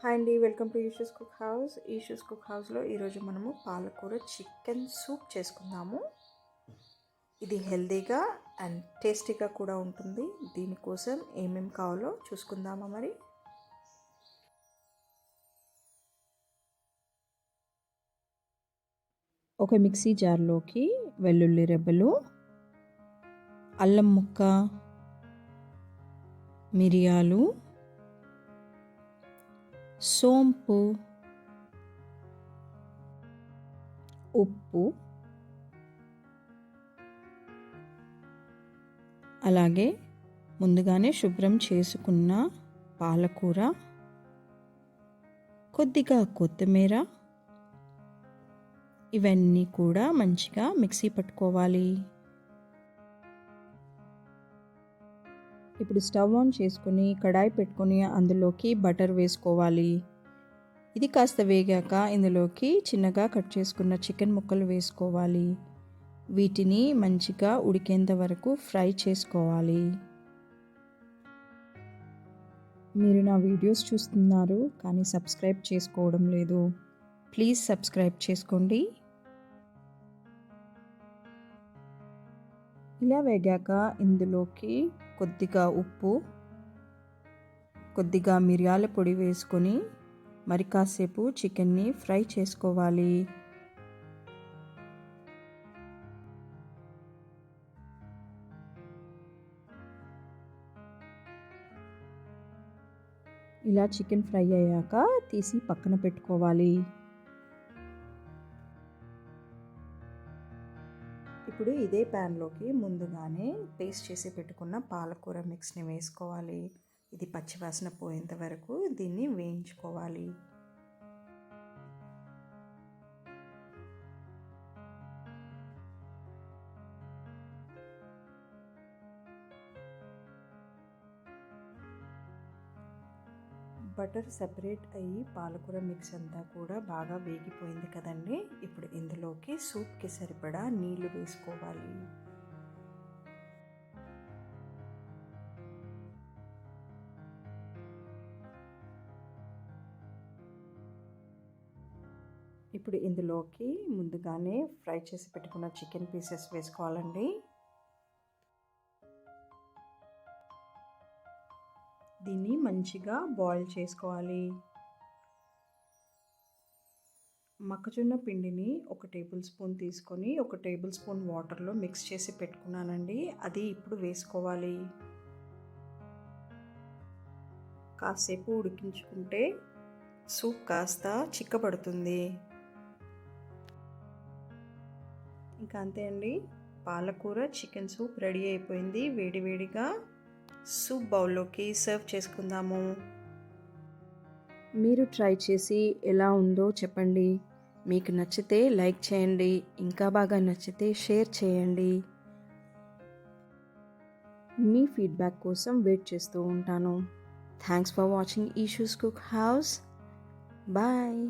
Hi అండి welcome to Eshu's cook house. Eshu's cook హౌస్లో ఈరోజు మనము పాలకూర చికెన్ సూప్ చేసుకుందాము. ఇది హెల్తీగా అండ్ టేస్టీగా కూడా ఉంటుంది. దీనికోసం ఏమేమి కావాలో చూసుకుందామా మరి? ఒక మిక్సీ జార్లోకి వెల్లుల్లి రెబ్బలు అల్లం ముక్క మిరియాలు సోంపు ఉప్పు అలాగే ముందుగానే శుభ్రం చేసుకున్న పాలకూర కొద్దిగా కొత్తిమీర ఇవన్నీ కూడా మంచిగా మిక్సీ పట్టుకోవాలి. ఇప్పుడు స్టవ్ ఆన్ చేసుకుని కడాయి పెట్టుకొని అందులోకి బటర్ వేసుకోవాలి. ఇది కాస్త వేగాక ఇందులోకి చిన్నగా కట్ చేసుకున్న చికెన్ ముక్కలు వేసుకోవాలి. వీటిని మంచిగా ఉడికేంత వరకు ఫ్రై చేసుకోవాలి. మీరు నా వీడియోస్ చూస్తున్నారు కానీ సబ్స్క్రైబ్ చేసుకోవడం లేదు. ప్లీజ్ సబ్స్క్రైబ్ చేసుకోండి. ఇలా వేగాక ఇందులోకి కొద్దిగా ఉప్పు కొద్దిగా మిరియాల పొడి వేసుకొని మరి కాసేపు చికెన్ని ఫ్రై చేసుకోవాలి. ఇలా చికెన్ ఫ్రై అయ్యాక తీసి పక్కన పెట్టుకోవాలి. ఇప్పుడు ఇదే ప్యాన్లోకి ముందుగానే పేస్ట్ చేసి పెట్టుకున్న పాలకూర మిక్స్ని వేసుకోవాలి. ఇది పచ్చివాసన పోయేంత వరకు దీన్ని వేయించుకోవాలి. బటర్ సెపరేట్ అయ్యి పాలకూర మిక్స్ అంతా కూడా బాగా వేగిపోయింది కదండి. ఇప్పుడు ఇందులోకి సూప్కి సరిపడా నీళ్ళు వేసుకోవాలి. ఇప్పుడు ఇందులోకి ముందుగానే ఫ్రై చేసి పెట్టుకున్న చికెన్ పీసెస్ వేసుకోవాలండి. దీన్ని మంచిగా బాయిల్ చేసుకోవాలి. మొక్కజొన్న పిండిని ఒక టేబుల్ స్పూన్ తీసుకొని ఒక టేబుల్ స్పూన్ వాటర్లో మిక్స్ చేసి పెట్టుకున్నానండి. అది ఇప్పుడు వేసుకోవాలి. కాసేపు ఉడికించుకుంటే సూప్ కాస్త చిక్కబడుతుంది. ఇంకా అంతే అండి. పాలకూర చికెన్ సూప్ రెడీ అయిపోయింది. వేడివేడిగా సూప్ బౌల్లోకి సర్వ్ చేసుకుందాము. మీరు ట్రై చేసి ఎలా ఉందో చెప్పండి. మీకు నచ్చితే లైక్ చేయండి ఇంకా బాగా నచ్చితే షేర్ చేయండి. మీ ఫీడ్బ్యాక్ కోసం వెయిట్ చేస్తూ ఉంటాను. Thanks for watching Eshu's cook house. Bye.